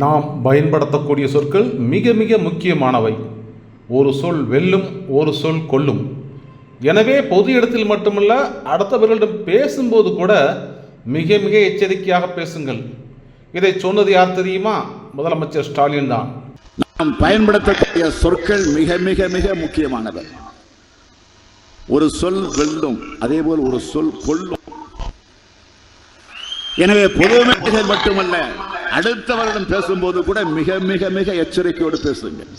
நாம் பயன்படுத்தக்கூடிய சொற்கள் மிக மிக முக்கியமானவை. ஒரு சொல் வெல்லும் ஒரு சொல் கொல்லும். எனவே பொது இடத்தில் மட்டுமல்ல அடுத்தவர்களிடம் பேசும்போது கூட மிக மிக எச்சரிக்கையாக பேசுங்கள். இதை சொன்னது யார் தெரியுமா? முதலமைச்சர் ஸ்டாலின் தான். நாம் பயன்படுத்தக்கூடிய சொற்கள் மிக மிக மிக முக்கியமானவை. ஒரு சொல் வெல்லும் அதே போல் ஒரு சொல் கொல்லும். எனவே பொதுமைகள் மட்டுமல்ல அடுத்தவரிடம் பேசும்போது கூட மிக மிக மிக எச்சரிக்கையோடு பேசுங்கள்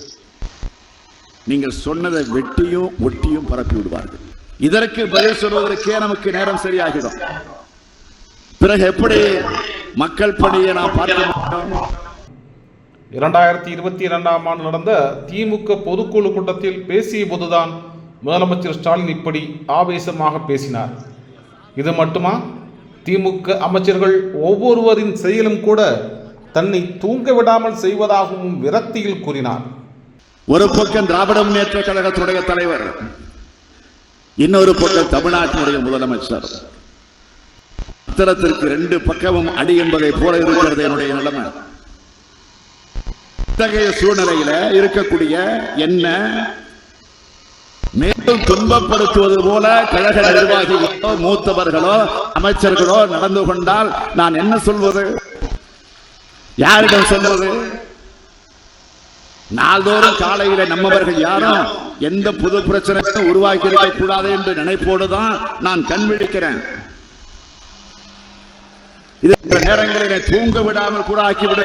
நீங்கள் சொன்னதை வெட்டியும் ஒட்டியும் பரப்பி விடுவார்கள். இதற்கு பதில் சொல்வதற்கே நமக்கு நேரம் சரியாகிடும். பிறகு எப்படி மக்கள் பணியை நாம் பார்க்க இரண்டாயிரத்தி இருபத்தி இரண்டாம் ஆண்டு நடந்த திமுக பொதுக்குழு கூட்டத்தில் பேசிய போதுதான் முதலமைச்சர் ஸ்டாலின் இப்படி ஆவேசமாக பேசினார். இது மட்டுமா? திமுக அமைச்சர்கள் ஒவ்வொருவரின் செயலும் கூட தன்னை தூங்க விடாமல் செய்வதாகவும் விரக்தியில் கூறினார். ஒரு பக்கம் திராவிட முன்னேற்ற கழகத்துடைய தலைவர் இன்னொரு பக்கம் தமிழ்நாட்டினுடைய முதலமைச்சர். உத்தரத்திற்கு ரெண்டு பக்கமும் அடி என்பதை போல இருக்கிறது என்னுடைய நிலைமை. இத்தகைய சூழ்நிலையில இருக்கக்கூடிய என்ன? மேலும் துன்பப்படுத்துவது போல கழக நிர்வாகிகளோ மூத்தவர்களோ அமைச்சர்களோ நடந்து கொண்டால் நான் என்ன சொல்வது? யாரிடம் சொல்வது? நாள்தோறும் காலையில நம்மவர்கள் யாரும் எந்த புது பிரச்சனையும் உருவாக்கி இருக்க கூடாது என்று நினைப்போடு தான் நான் கண் விழிக்கிறேன். இது நேரங்களில் தூங்க விடாமல் கூட ஆக்கி விட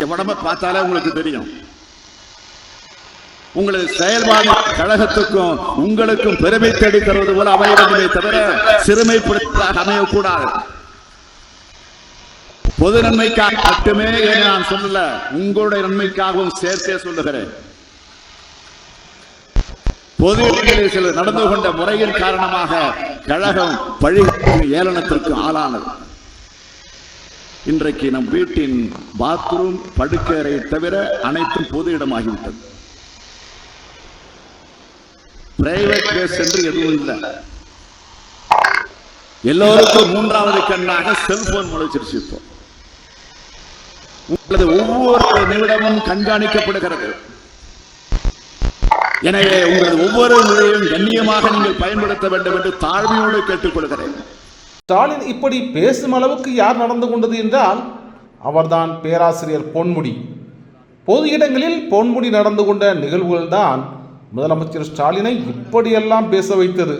என் உடம்ப பார்த்தாலே உங்களுக்கு தெரியும். உங்களது செயல்பாடு கழகத்துக்கும் உங்களுக்கும் பெருமை தேடி தருவது போல அமையவே தவிர சிறுமைப்படுத்த அமையக்கூடாது. பொது நன்மைக்காக மட்டுமே நான் சொல்லல உங்களுடைய நன்மைக்காகவும் சேர்த்தே சொல்லுகிறேன். பொது இடங்களில் சிலர் நடந்து கொண்ட முறையின் காரணமாக கழகம் பழிகளுக்கு ஏளனத்திற்கு ஆளானது. இன்றைக்கு நம் வீட்டின் பாத்ரூம் படுக்கறை தவிர அனைத்தும் பொது இடமாகிவிட்டது. பிரைவேட் பிளேஸ் என்று எதுவும் இல்லை. எல்லோருக்கும் மூன்றாவது கண்ணாக செல்போன் முளைச்சிருச்சு இப்போ. உங்களது ஒவ்வொரு நிமிடமும் கண்காணிக்கப்படுகிறது. எனவே உங்களது ஒவ்வொரு நிலையும் கண்ணியமாக நீங்கள் பயன்படுத்த வேண்டும் என்று தாழ்மையோடு கேட்டுக்கொள்கிறேன். ஸ்டாலின் இப்படி பேசும் அளவுக்கு யார் நடந்து கொண்டது என்றால் அவர்தான் பேராசிரியர் பொன்முடி. பொது இடங்களில் பொன்முடி நடந்து கொண்ட நிகழ்வுகள்தான் முதலமைச்சர் ஸ்டாலினை இப்படியெல்லாம் பேச வைத்தது.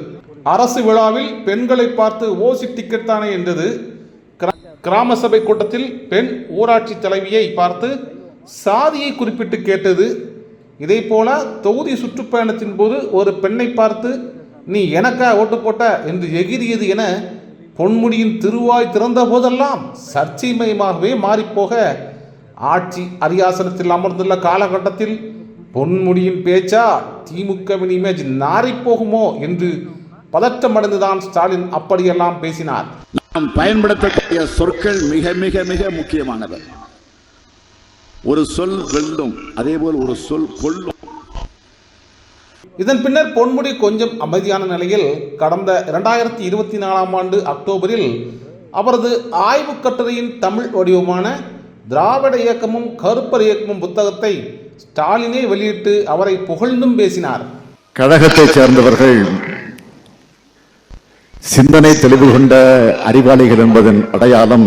அரசு விழாவில் பெண்களை பார்த்து ஓசி டிக்கெட் தானே என்றது கிராம சபை கூட்டத்தில் பெண் ஊராட்சி தலைவியை பார்த்து சாதியை குறிப்பிட்டு கேட்டது இதே போல தொகுதி சுற்றுப்பயணத்தின் போது ஒரு பெண்ணை பார்த்து நீ எனக்கா ஓட்டு போட்ட? என்று எகிரியது என பொன்முடியின் திருவாய் திறந்த போதெல்லாம் சர்ச்சைமயமாகவே மாறிப்போக ஆட்சி அரியாசனத்தில் அமர்ந்துள்ள காலகட்டத்தில் பொன்முடியின் பேச்சா திமுகவின் இமேஜ் நாறிப் போகுமோ என்று பதற்றமடைந்துதான் ஸ்டாலின் அப்படியெல்லாம் பேசினார். நாம் பயன்படுத்தக்கூடிய சொற்கள் மிக மிக மிக முக்கியமானவை. ஒரு சொல் வெல்லும் அதே போல் ஒரு சொல் கொல்லும் இதன் பின்னர் பொன்முடி கொஞ்சம் அமைதியான நிலையில் கடந்த இரண்டாயிரத்தி இருபத்தி நாலாம் ஆண்டு அக்டோபரில் அவரது ஆய்வுக் கட்டுரையின் தமிழ் வடிவமான திராவிட இயக்கமும் கருப்பர் இயக்கமும் புத்தகத்தை ஸ்டாலினே வெளியிட்டு அவரை புகழ்ந்தும் பேசினார். கழகத்தைச் சேர்ந்தவர்கள் சிந்தனை தெளிவு கொண்ட அறிவாளிகள் என்பதன் அடையாளம்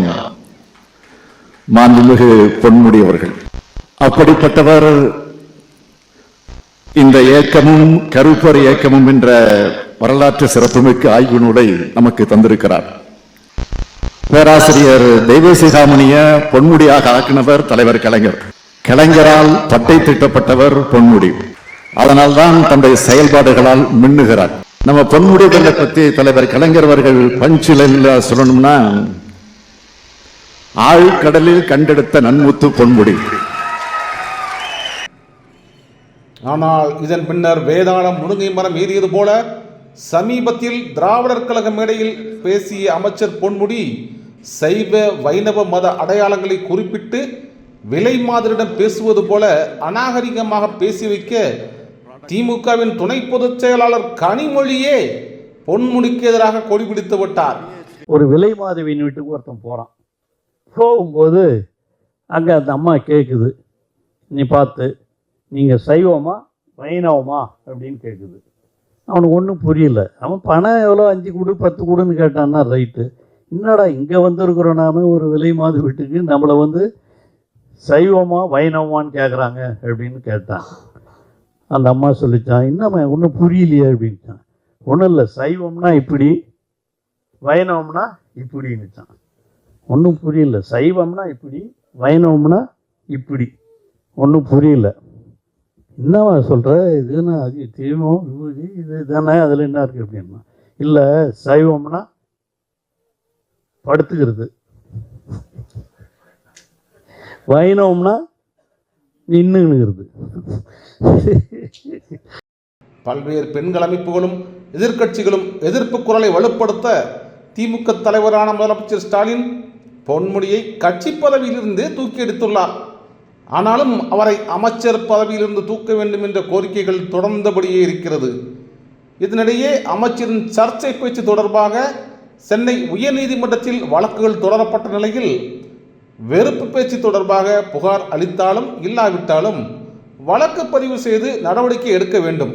மாண்புமிகு பொன்முடி அவர்கள் அப்படிப்பட்டவர் இந்த இயக்கமும் கருப்பர் இயக்கமும் என்ற வரலாற்று சிறப்புமிக்க ஆய்வு நூலை நமக்கு தந்திருக்கிறார். பேராசிரியர் தெய்வசிகாமணிய பொன்முடியாக ஆக்கினவர் தலைவர் கலைஞர். கலைஞரால் பட்டை திட்டப்பட்டவர் பொன்முடி. அதனால்தான் தன்னுடைய செயல்பாடுகளால் மின்னுகிறார். நம்ம பொன்முடிகளை பத்தி தலைவர் கலைஞர் அவர்கள் பஞ்சில சொல்லணும்னா ஆழ்கடலில் கண்டெடுத்த நன்முத்து பொன்முடி. ஆனால் இதன் பின்னர் வேதாளம் முருங்கை மரம் ஏறியது போல சமீபத்தில் திராவிடர் கழக மேடையில் பேசிய அமைச்சர் பொன்முடி சைவ வைணவ மத அடையாளங்களை குறிப்பிட்டு விலை மாதிரிடம் பேசுவது போல அநாகரிகமாக பேசி வைக்க திமுகவின் துணை பொதுச் செயலாளர் கனிமொழியே பொன்முடிக்கு எதிராக கொடி பிடித்து விட்டார். ஒரு விலை மாதவியின் வீட்டுக்கு ஒருத்தன் போகிறான் போகும்போது அங்கே அந்த அம்மா கேட்குது நீ பார்த்து நீங்கள் சைவமா வைணவமா அப்படின்னு கேட்குது அவனுக்கு ஒன்றும் புரியல. அவன் பணம் எவ்வளோ? அஞ்சு கொடு பத்து கொடுன்னு கேட்டான்னா ரைட்டு. என்னடா இங்கே வந்திருக்கிறோம் நாம? ஒரு விலை மாது வீட்டுக்கு நம்மளை வந்து சைவமா வைணவமான்னு கேட்குறாங்க அப்படின்னு கேட்டான். அந்த அம்மா சொல்லிச்சான் என்னம்மா ஒன்றும் புரியலையே அப்படின்ட்டான் ஒன்றும் இல்லை சைவம்னா இப்படி வைணவம்னா இப்படின்னுச்சான். ஒன்றும் புரியல சைவம்னா இப்படி வைணவம்னா இப்படி. ஒன்றும் புரியல. என்னவா சொல்கிற இதுன்னா அது தீபம் விபூதி இது தானே அதில் என்ன இருக்குது அப்படின்னா இல்லை சைவம்னா படுத்துக்கிறது. வைணவம்னா நின்றுங்கிறது பல்வேறு பெண்கள் அமைப்புகளும் எதிர்க்கட்சிகளும் எதிர்ப்பு குரலை வலுப்படுத்த திமுக தலைவரான முதலமைச்சர் ஸ்டாலின் பொன்முடியை கட்சி பதவியிலிருந்து தூக்கி எடுத்துள்ளார். ஆனாலும் அவரை அமைச்சர் பதவியிலிருந்து தூக்க வேண்டும் என்ற கோரிக்கைகள் தொடர்ந்தபடியே இருக்கிறது. இதனிடையே அமைச்சரின் சர்ச்சை பேச்சு தொடர்பாக சென்னை உயர்நீதிமன்றத்தில் வழக்குகள் தொடரப்பட்ட நிலையில் வெறுப்பு பேச்சு தொடர்பாக புகார் அளித்தாலும் இல்லாவிட்டாலும் வழக்கு பதிவு செய்து நடவடிக்கை எடுக்க வேண்டும்.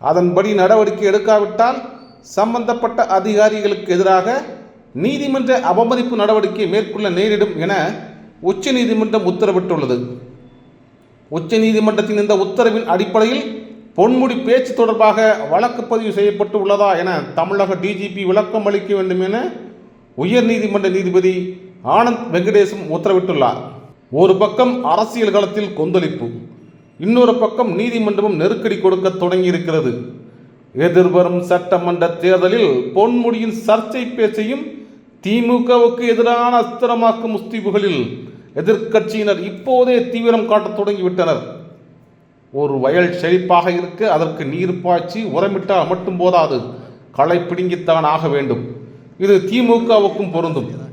அதன்படி நடவடிக்கை எடுக்காவிட்டால் சம்பந்தப்பட்ட அதிகாரிகளுக்கு எதிராக நீதிமன்ற அவமதிப்பு நடவடிக்கை மேற்கொள்ள நேரிடும் என உச்சநீதிமன்றம் உத்தரவிட்டுள்ளது. உச்சநீதிமன்றத்தின் இந்த உத்தரவின் அடிப்படையில் பொன்முடி பேச்சு தொடர்பாக வழக்கு பதிவு செய்யப்பட்டு உள்ளதா என தமிழக டிஜிபி விளக்கம் அளிக்க வேண்டும் என உயர்நீதிமன்ற நீதிபதி ஆனந்த் வெங்கடேசம் உத்தரவிட்டுள்ளார். ஒரு பக்கம் அரசியல் களத்தில் கொந்தளிப்பு இன்னொரு பக்கம் நீதிமன்றமும் நெருக்கடி கொடுக்க தொடங்கியிருக்கிறது. எதிர்வரும் சட்டமன்ற தேர்தலில் பொன்முடியின் சர்ச்சை பேச்சையும் திமுகவுக்கு எதிரான அஸ்திரமாக்கும் முஸ்தீபுகளில் எதிர்க்கட்சியினர் இப்போதே தீவிரம் காட்டத் தொடங்கிவிட்டனர். ஒரு வயல் செழிப்பாக இருக்க அதற்கு நீர் பாய்ச்சி உரமிட்டால் மட்டும் போதாது களை பிடுங்கித்தான் ஆக வேண்டும். இது திமுகவுக்கும் பொருந்தும்.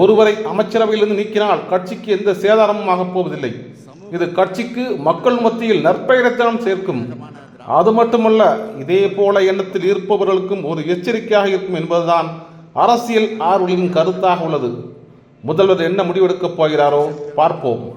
ஒருவரை அமைச்சரவையிலிருந்து நீக்கினால் கட்சிக்கு எந்த சேதாரமும் ஆகப் போவதில்லை. இது கட்சிக்கு மக்கள் மத்தியில் நற்பெயரத்தனம் சேர்க்கும். அது மட்டுமல்ல இதே போல எண்ணத்தில் இருப்பவர்களுக்கும் ஒரு எச்சரிக்கையாக இருக்கும் என்பதுதான் அரசியல் ஆர்வலின் கருத்தாக உள்ளது. முதல்வர் என்ன முடிவெடுக்கப் போகிறாரோ பார்ப்போம்.